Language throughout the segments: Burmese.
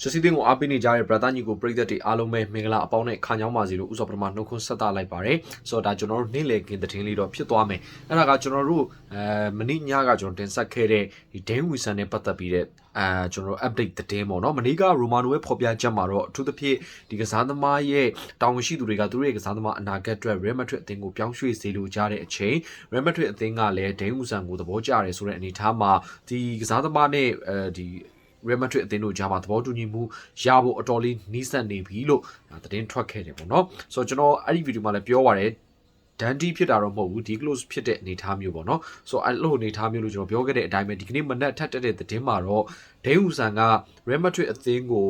ချက်စီတင်းကိုအားပေးနေကြတဲ့ brother ညီကိုပရိသတ်တွေအားလုံးပဲမင်္ဂလာအပေါင်းနဲ့ခါညောင်းပါစီလို့ဥစ္စာပထမနှုတ်ခွန်းဆက်သလိုက်ပါတယ်ဆိုတော့ဒါကျွန်တော်တို့နေ့လည်ခင်းသတင်းလေးတော့ဖြစ်သွားမယ်အဲ့ဒါကကျွန်တော်တို့အဲမနေ့ညကကျွန်တော်တင်ဆက်ခဲ့တဲ့ဒီဒင်းဝီဆန်နဲ့ပတ်သက်ပြီးတဲ့အဲကျွန်တော်တို့ update သတင်းပေါ့နော်မနေ့ကရိုမာနိုရဲ့ဖော်ပြချက်မှာတော့အထူးသဖြင့်ဒီကစားသမားရဲ့တာဝန်ရှိသူတွေကသူတို့ရဲ့ကစားသမားအနာဂတ်အတွက် Real Madrid အသင်းကိုပြောင်းရွှေ့စေလိုကြတဲ့အချိန် Real Madrid အသင်းကလည်းဒင်းဝီဆန်ကိုသဘောကျတယ်ဆိုတဲ့အနေအထားမှာဒီကစားသမားနဲ့အဲဒီ Real Madrid အသင်းတို့ကြားမှာသဘောတူညီမှုရဖို့အတော်လေးနီးစပ်နေပြီလို့သတင်းထွက်ခဲ့တယ်ပေါ့နော်ဆိုတော့ကျွန်တော်အဲ့ဒီဗီဒီယိုမှာလည်းပြောပါတယ်ဒန်ဒီဖြစ်တာတော့မဟုတ်ဘူးဒီ close ဖြစ်တဲ့အနေအထားမျိုးပေါ့နော်ဆိုတော့အဲ့လိုအနေအထားမျိုးလို့ကျွန်တော်ပြောခဲ့တဲ့အတိုင်းပဲဒီကနေ့မနက်ထပ်တက်တဲ့သတင်းမှာတော့ဒိန်းဟူဆန်က Real Madrid အသင်းကို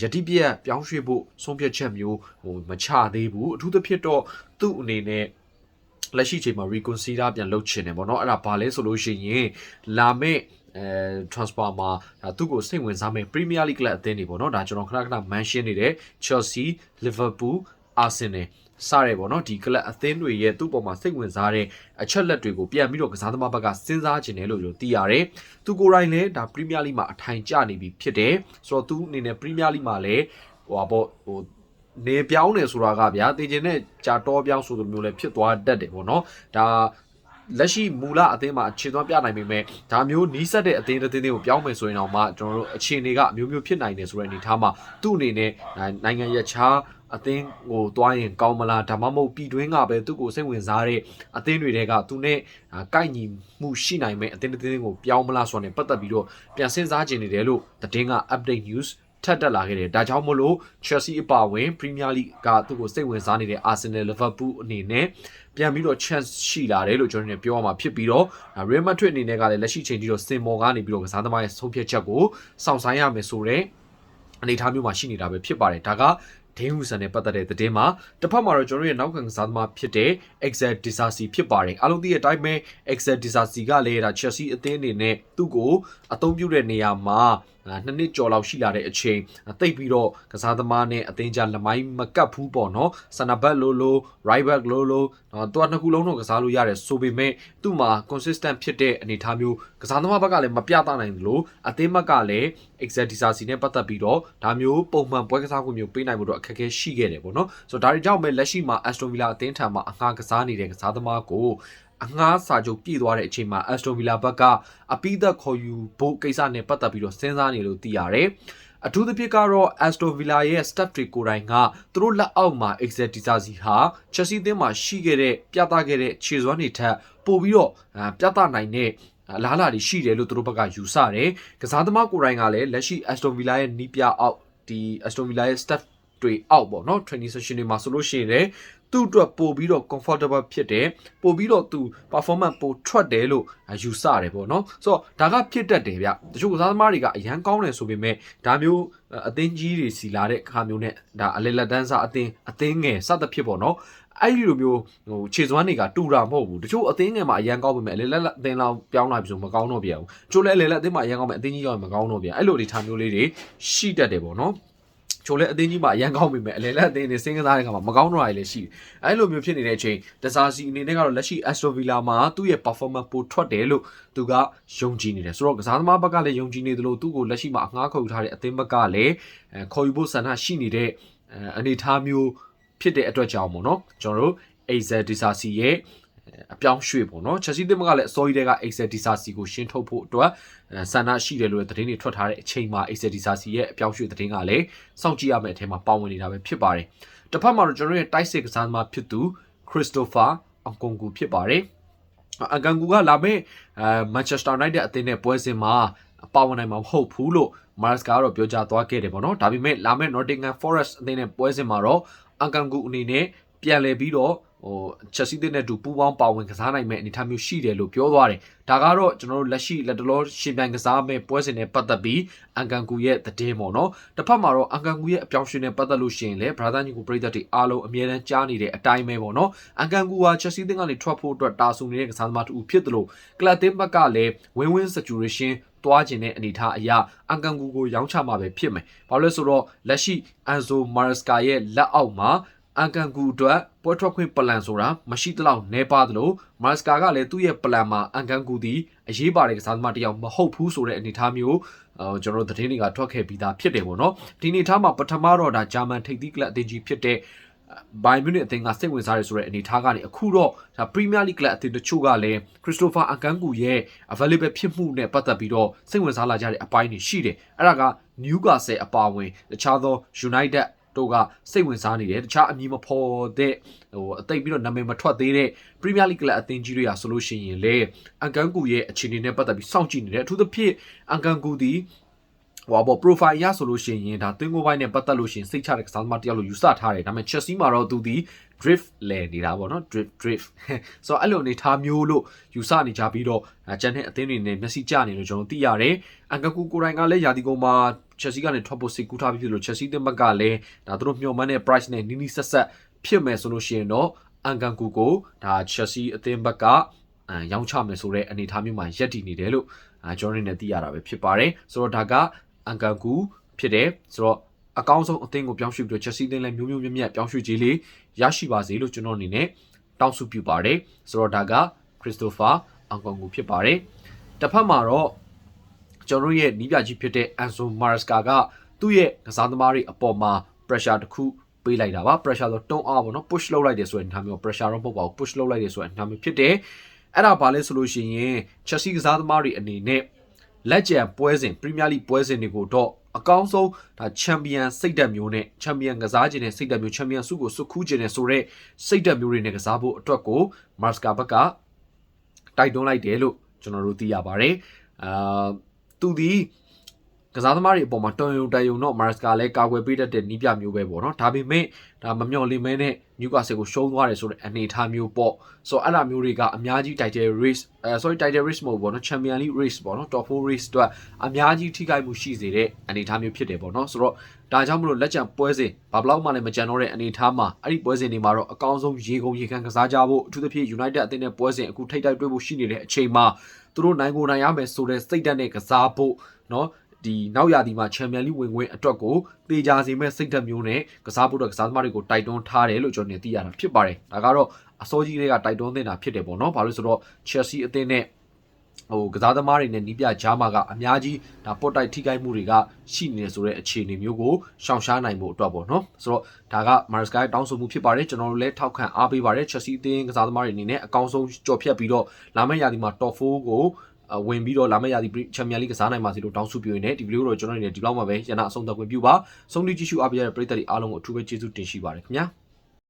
ယတိပြက်ပြောင်းရွှေ့ဖို့ဆုံးဖြတ်ချက်မျိုးဟိုမချသေးဘူးအထူးသဖြင့်တော့သူ့အနေနဲ့လက်ရှိချိန်မှာ reconsider ပြန်လုပ်ချင်တယ်ပေါ့နော်အဲ့ဒါဘာလဲဆိုလို့ရှိရင်လာမယ့် အဲ transfer မှာဒါသူ့ကိုစိတ်ဝင်စားမဲ့ Premier League ကလပ်အသင်းတွေပေါ့နော်ဒါကျွန်တော်ခဏခဏ mention နေတဲ့ Chelsea, Liverpool, Arsenal စရဲပေါ့နော်ဒီကလပ်အသင်းတွေရဲ့သူ့ပေါ်မှာစိတ်ဝင်စားတဲ့အချက်လက်တွေကိုပြန်ပြီးတော့ကစားသမားဘက်ကစဉ်းစားခြင်းတယ်လို့ကျွန်တော်သိရတယ်။သူကိုယ်တိုင်လည်းဒါ Premier League မှာအထိုင်ကျနေပြီဖြစ်တယ်။ဆိုတော့သူအနေနဲ့ Premier League မှာလည်းဟိုပါပေါ့ဟိုနေပြောင်းနေဆိုတာကဗျာတည်ခြင်းနဲ့ကြာတော့ပြောင်းဆိုလိုမျိုးလည်းဖြစ်သွားတတ်တယ်ပေါ့နော်။ဒါ လက်ရှိမူလအသင်းမှာအခြေသွမ်းပြနိုင်ပေမဲ့ဒါမျိုးနီးစပ်တဲ့အသင်းတစ်သင်းတွေကိုပြောင်းမယ်ဆိုရင်တော့မှကျွန်တော်တို့အခြေအနေကအမျိုးမျိုးဖြစ်နိုင်တယ်ဆိုတဲ့အနေအထားမှာသူ့အနေနဲ့နိုင်ငံရခြားအသင်းကိုတွားရင်ကောင်းမလားဒါမှမဟုတ်ပြည်တွင်းကပဲသူ့ကိုစိတ်ဝင်စားတဲ့အသင်းတွေတဲကသူနဲ့ကိုက်ညီမှုရှိနိုင်မဲ့အသင်းတစ်သင်းကိုပြောင်းမလားဆိုတာနဲ့ပတ်သက်ပြီးတော့ပြန်စဉ်းစားကြနေတယ်လို့သတင်းက update news ထပ်တက်လာခဲ့တယ်ဒါကြောင့်မလို့ Chelsea အပါဝင် Premier League ကသူ့ကိုစိတ်ဝင်စားနေတဲ့ Arsenal Liverpool အနေနဲ့ပြန်ပြီးတော့ chance ရှိလာတယ်လို့ကျွန်တော်တို့ပြောရမှာဖြစ်ပြီးတော့ Real Madrid အနေနဲ့ကလည်းလက်ရှိချိန်ထိတော့စင်မော်ကနေပြီးတော့ကစားသမားရဲ့ဆုံးဖြတ်ချက်ကိုစောင့်ဆိုင်းရမယ်ဆိုတော့အနေအထားမျိုးမှာရှိနေတာပဲဖြစ်ပါတယ်ဒါကဒင်းဟူဆန်နဲ့ပတ်သက်တဲ့သတင်းမှာတစ်ဖက်မှာတော့ကျွန်တော်ရဲ့နောက်ခံကစားသမားဖြစ်တဲ့ Excel Disasi ဖြစ်ပါတယ်အားလုံးသိတဲ့အတိုင်းပဲ Excel Disasi ကလည်းဒါ Chelsea အသင်းအနေနဲ့သူ့ကိုအသုံးပြုတဲ့နေရာမှာနှစ်နှစ်ကျော်လောက်ရှိလာတဲ့အချိန်တိတ်ပြီးတော့ကစားသမားနဲ့အသင်းကြားလမိုင်းမကတ်ဘူးပေါ့နော်ဆန်နာဘတ်လိုလို right back လိုလိုတော့သူကနှစ်ခုလုံးတော့ကစားလို့ရတယ်ဆိုပေမဲ့သူ့မှာ consistent ဖြစ်တဲ့အနေအထားမျိုးကစားသမားဘက်ကလည်းမပြသနိုင်ဘူးလို့အသင်းဘက်ကလည်း exact disasi နဲ့ပတ်သက်ပြီးတော့ဒါမျိုးပုံမှန်ပွဲကစားခွင့်မျိုးပေးနိုင်ဖို့တော့အခက်အခဲရှိခဲ့တယ်ပေါ့နော်ဆိုတော့ဒါတွေကြောင့်ပဲလက်ရှိမှာ Aston Villa အသင်းထံမှာအငှားကစားနေတဲ့ကစားသမားကို အငှားစာချုပ်ပြည့်သွားတဲ့အချိန်မှာ Aston Villa ဘက်ကအပိသက်ခေါ်ယူဖို့ကိစ္စနဲ့ပတ်သက်ပြီးတော့စဉ်းစားနေလို့သိရတယ်။အထူးသဖြင့်ကတော့ Aston Villa ရဲ့ staff တွေကိုယ်တိုင်ကသူတို့လက်အောက်မှာ Excel Disasi ဟာ Chelsea အသင်းမှာရှိခဲ့တဲ့ပြသခဲ့တဲ့ခြေစွမ်းတွေထက်ပိုပြီးတော့ပြသနိုင်တဲ့လာလာတွေရှိတယ်လို့သူတို့ဘက်ကယူဆတယ်။ကစားသမားကိုယ်တိုင်ကလည်းလက်ရှိ Aston Villa ရဲ့နီးပြအောက်ဒီ Aston Villa ရဲ့ staff တွေအောက်ပေါ့နော် training session တွေမှာဆိုလို့ရှိရင် သူ့အတွက်ပို့ပြီးတော့ comfortable ဖြစ်တယ်ပို့ပြီးတော့သူ performance ပိုထွက်တယ်လို့ယူဆတယ်ပေါ့နော်ဆိုတော့ဒါကဖြစ်တတ်တယ်ဗျတချို့ကစားသမားတွေကအရန်ကောင်းတယ်ဆိုပေမဲ့ဒါမျိုးအသင်းကြီးတွေစီလာတဲ့အခါမျိုးနဲ့ဒါအလေလက်တန်းစားအသင်းအသင်းငယ်စသဖြင့်ပေါ့နော်အဲ့ဒီလိုမျိုးဟိုခြေစွမ်းတွေကတူတာမဟုတ်ဘူးတချို့အသင်းငယ်မှာအရန်ကောင်းပေမဲ့အလေလက်အသင်းလောက်ပြောင်းလာပြီဆိုမကောင်းတော့ပြန်ဘူးတချို့လည်းအလေလက်အသင်းမှာအရန်ကောင်းပေမဲ့အသင်းကြီးရောက်မကောင်းတော့ပြန်အဲ့လိုတွေထားမျိုးလေးတွေရှိတတ်တယ်ပေါ့နော် ချိုလဲအသင်းကြီးမှာအရန်ကောင်းပြီမဲ့အလဲလက်အသင်းတွေစင်းကစားတဲ့ခါမှာမကောင်းတော့ရလည်းရှိတယ်။အဲလိုမျိုးဖြစ်နေတဲ့အချိန်ဒဇာစီအနေနဲ့ကတော့လက်ရှိ Aston Villa မှာသူ့ရဲ့ performance ပိုထွက်တယ်လို့သူကယုံကြည်နေတယ်။ဆိုတော့ကစားသမားဘက်ကလည်းယုံကြည်နေတယ်လို့သူ့ကိုလက်ရှိမှာအငှားခုတ်ထားတဲ့အသင်းဘက်ကလည်းခေါ်ယူဖို့ဆန္ဒရှိနေတဲ့အနေအထားမျိုးဖြစ်တဲ့အတွက်ကြောင့်ပေါ့နော်ကျွန်တော်တို့ AZ Disasi ရဲ့ အပြောင်းရွှေ့ပေါ့နော်ချက်စီတင်မကလည်းအစောကြီးတဲ့က Excel Disasi ကိုရှင်းထုတ်ဖို့အတွက်ဆန္ဒရှိတယ်လို့သတင်းတွေထွက်ထားတဲ့အချိန်မှာ Excel Disasi ရဲ့အပြောင်းရွှေ့သတင်းကလည်းစောင့်ကြည့်ရမယ့်အထက်မှာပါဝင်နေတာပဲဖြစ်ပါတယ်တစ်ဖက်မှာတော့ကျွန်တော်ရဲ့တိုက်စစ်ကစားသမားဖြစ်သူ Christopher Nkunku ဖြစ်ပါတယ်အကန်ကူကလာမယ့်အဲ Manchester United အသင်းနဲ့ပွဲစဉ်မှာပါဝင်နိုင်မှာမဟုတ်ဘူးလို့ Mars ကတော့ပြောကြားသွားခဲ့တယ်ပေါ့နော်ဒါပေမဲ့လာမယ့် Nottingham Forest အသင်းနဲ့ပွဲစဉ်မှာတော့အကန်ကူအနေနဲ့ပြန်လည်ပြီးတော့ ဟိုချက်စီတဲ့နဲ့တူပူပေါင်းပါဝင်ကစားနိုင်မဲ့အနေအထားမျိုးရှိတယ်လို့ပြောသွားတယ်။ဒါကတော့ကျွန်တော်တို့လက်ရှိလက်တလောရှင်ပြိုင်ကစားမဲ့ပွဲစဉ်နဲ့ပတ်သက်ပြီးအန်ကန်ကူရဲ့သတင်းပေါ့နော်။တစ်ဖက်မှာတော့အန်ကန်ကူရဲ့အပြောင်းရှင်နဲ့ပတ်သက်လို့ရှိရင်လည်း brother ညီကိုပြည်သက်တွေအားလုံးအမြဲတမ်းကြားနေတဲ့အတိုင်းပဲပေါ့နော်။အန်ကန်ကူဟာချက်စီတဲ့ကနေထွက်ဖို့အတွက်တာဆူနေတဲ့ကစားသမားတူဖြစ်တယ်လို့ကလပ်တင်ဘက်ကလည်းဝင်းဝင်း situation သွားခြင်းတဲ့အနေထားအရာအန်ကန်ကူကိုရောင်းချမှာပဲဖြစ်မယ်။ဘာလို့လဲဆိုတော့လက်ရှိအန်ဆိုမာရစကာရဲ့လက်အောက်မှာ အန်ကန်ကူအတွက်ပွဲထွက်ခွင့်ပလန်ဆိုတာမရှိသလောက်နေပါသလိုမာစကာကလည်းသူ့ရဲ့ပလန်မှာအန်ကန်ကူသည်အရေးပါတဲ့ကစားသမားတစ်ယောက်မဟုတ်ဘူးဆိုတဲ့အနေအထားမျိုးအော်ကျွန်တော်တို့သတင်းတွေကထွက်ခဲ့ပြီးသားဖြစ်တယ်ပေါ့နော်ဒီအနေအထားမှာပထမတော့ဒါဂျာမန်ထိပ်သီးကလပ်အသင်းကြီးဖြစ်တဲ့ဘိုင်မြူနစ်အသင်းကစိတ်ဝင်စားရဆိုတဲ့အနေအထားကနေအခုတော့ဒါပရီးမီးယားလိဂ်ကလပ်အသင်းတချို့ကလည်းခရစ္စတိုဖာအန်ကန်ကူရဲ့ available ဖြစ်မှုနဲ့ပတ်သက်ပြီးတော့စိတ်ဝင်စားလာကြတဲ့အပိုင်းတွေရှိတယ်အဲ့ဒါကနယူကာဆယ်အပါအဝင်တခြားသော United တို့ကစိတ်ဝင်စားနေတယ်တခြားအမည်မဖော်တဲ့ဟိုအသိပ်ပြီးတော့နာမည်မထွက်သေးတဲ့ Premier League ကလပ်အသင်းကြီးတွေကဆိုလို့ရှိရင်လေအန်ကန်ကူရဲ့အခြေအနေနဲ့ပတ်သက်ပြီးစောင့်ကြည့်နေတယ်အထူးသဖြင့်အန်ကန်ကူဒီ ဟိုဘော profile ရဆိုလို့ရှိရင်ဒါသင်္ကိုပိုင်းနဲ့ပတ်သက်လို့ရှိရင်စိတ်ချတဲ့ကစားသမားတစ်ယောက်လို့ယူဆထားတယ်ဒါပေမဲ့ Chelsea မှာတော့သူဒီ drift လဲနေတာပေါ့နော် drift drift ဆိုတော့အဲ့လိုအနေထားမျိုးလို့ယူဆနေကြပြီးတော့ကျန်တဲ့အသင်းတွေနဲ့မျက်စိကျနေလို့ကျွန်တော်သိရတယ်အန်ကန်ကူကိုယ်တိုင်ကလည်းယာဒီကုန်းမှာ Chelsea ကနေထွက်ဖို့စိတ်ကူးထားပြီးဖြစ်လို့ Chelsea တင်ဘက်ကလည်းဒါသူတို့မျှော်မှန်းတဲ့ price နဲ့နီးနီးဆက်ဆက်ဖြစ်မယ်ဆိုလို့ရှိရင်တော့အန်ကန်ကူကိုဒါ Chelsea အသင်းဘက်ကအဲရောင်းချမယ်ဆိုတဲ့အနေအထားမျိုးမှာရက်တည်နေတယ်လို့အဲကျွန်တော်တို့နဲ့သိရတာပဲဖြစ်ပါတယ်ဆိုတော့ဒါက အန်ကန်ကူဖြစ်တယ်ဆိုတော့အကောင်းဆုံးအသင်းကိုပြောင်းရွှေ့ပြီးတော့ Chelsea အသင်းလည်းမျိုးမျိုးမြတ်မြတ်ပြောင်းရွှေ့ခြင်းလေးရရှိပါစေလို့ကျွန်တော်အနေနဲ့တောင်းဆုပြုပါတယ်ဆိုတော့ဒါက Christopher အန်ကန်ကူဖြစ်ပါတယ်တစ်ဖက်မှာတော့ကျွန်တော်တို့ရဲ့နီးပြကြီးဖြစ်တဲ့ Anso Maresca ကသူ့ရဲ့ကစားသမားတွေအပေါ်မှာ pressure တစ်ခုပေးလိုက်တာပါ pressure ဆိုတုံးအားပေါ့နော် push လုပ်လိုက်တယ်ဆိုရင်ဒါမျိုး pressure တော့မဟုတ်ပါဘူး push လုပ်လိုက်တယ်ဆိုရင်ဒါမျိုးဖြစ်တယ်အဲ့ဒါဘာလဲဆိုလို့ရှိရင် Chelsea ကစားသမားတွေအနေနဲ့ လက်ကျန်ပွဲစဉ် Premier League ပွဲစဉ်တွေကိုတော့အကောင်းဆုံးဒါချန်ပီယံစိတ်ဓာတ်မျိုးနဲ့ချန်ပီယံကစားခြင်းနဲ့စိတ်ဓာတ်မျိုးချန်ပီယံဆုကိုစုခူးခြင်းနဲ့ဆိုတော့စိတ်ဓာတ်မျိုးတွေနဲ့ကစားဖို့အတွက်ကို Maresca ဘက်ကတိုက်တွန်းလိုက်တယ်လို့ကျွန်တော်တို့သိရပါတယ်အာသူဒီ ကစားသမားတွေအပေါ်မှာတွန်ယုံတန်ယုံတော့မာရစ်ကာလည်းကာကွယ်ပေးတတ်တဲ့နီးပြမျိုးပဲပေါ့နော်ဒါပေမဲ့ဒါမမျော်လင့်မဲနဲ့နျူကာဆယ်ကိုရှုံးသွားတယ်ဆိုတဲ့အနေအထားမျိုးပေါ့ဆိုတော့အဲ့လိုမျိုးတွေကအများကြီး title race အဲ sorry title race မဟုတ်ပေါ့နော် champion league race ပေါ့နော် top 4 race အတွက်အများကြီးထိခိုက်မှုရှိစေတဲ့အနေအထားမျိုးဖြစ်တယ်ပေါ့နော်ဆိုတော့ဒါကြောင့်မလို့လက်ချံပွဲစဉ်ဘာဘလောက်မှလည်းမကြံတော့တဲ့အနေအထားမှာအဲ့ဒီပွဲစဉ်တွေမှာတော့အကောင်းဆုံးရေကုန်ရေခမ်းကစားကြဖို့အထူးသဖြင့် United အသင်းနဲ့ပွဲစဉ်အခုထိတိုက်တွေ့ဖို့ရှိနေတဲ့အချိန်မှာသူတို့နိုင်ကိုနိုင်ရမယ်ဆိုတဲ့စိတ်ဓာတ်နဲ့ကစားဖို့နော် ဒီနောက်ရာသီမှာချန်ပီယံလိဝင်ဝင်အတွက်ကိုတေချာစီမဲ့စိတ်ဓာတ်မျိုးနဲ့ကစားဖို့တော့ကစားသမားတွေကိုတိုက်တွန်းထားတယ်လို့ကျွန်တော်နေသိရတာဖြစ်ပါတယ်ဒါကတော့အစောကြီးတွေကတိုက်တွန်းနေတာဖြစ်တယ်ပေါ့နော်ဘာလို့ဆိုတော့ Chelsea အသင်းနဲ့ဟိုကစားသမားတွေနဲ့နီးပြဂျာမာကအများကြီးဒါပုတ်တိုက်ထိခိုက်မှုတွေကရှိနေတယ်ဆိုတဲ့အခြေအနေမျိုးကိုရှောင်ရှားနိုင်ဖို့အတွက်ပေါ့နော်ဆိုတော့ဒါက Maresca တောင်းဆိုမှုဖြစ်ပါတယ်ကျွန်တော်တို့လည်းထောက်ခံအားပေးပါတယ် Chelsea အသင်းကစားသမားတွေအနေနဲ့အကောင်းဆုံးကြော်ဖြတ်ပြီးတော့လာမယ့်ရာသီမှာ Top 4ကိုအ ဝင်ပြီးတော့လာမယ့်ရာသီချန်ပီယံလိကစားနိုင်ပါစေလို့တောင်းဆိုပြုနေတယ်ဒီဗီဒီယိုတော့ကျွန်တော်တို့နေဒီလောက်မှာပဲရန်နာအဆုံးသတ်ခွင့်ပြုပါဆုံးဖြတ်ကြည့်ရှုအားပေးရတဲ့ပရိသတ်တွေအားလုံးကိုအထူးပဲကျေးဇူးတင်ရှိပါတယ်ခင်ဗျာ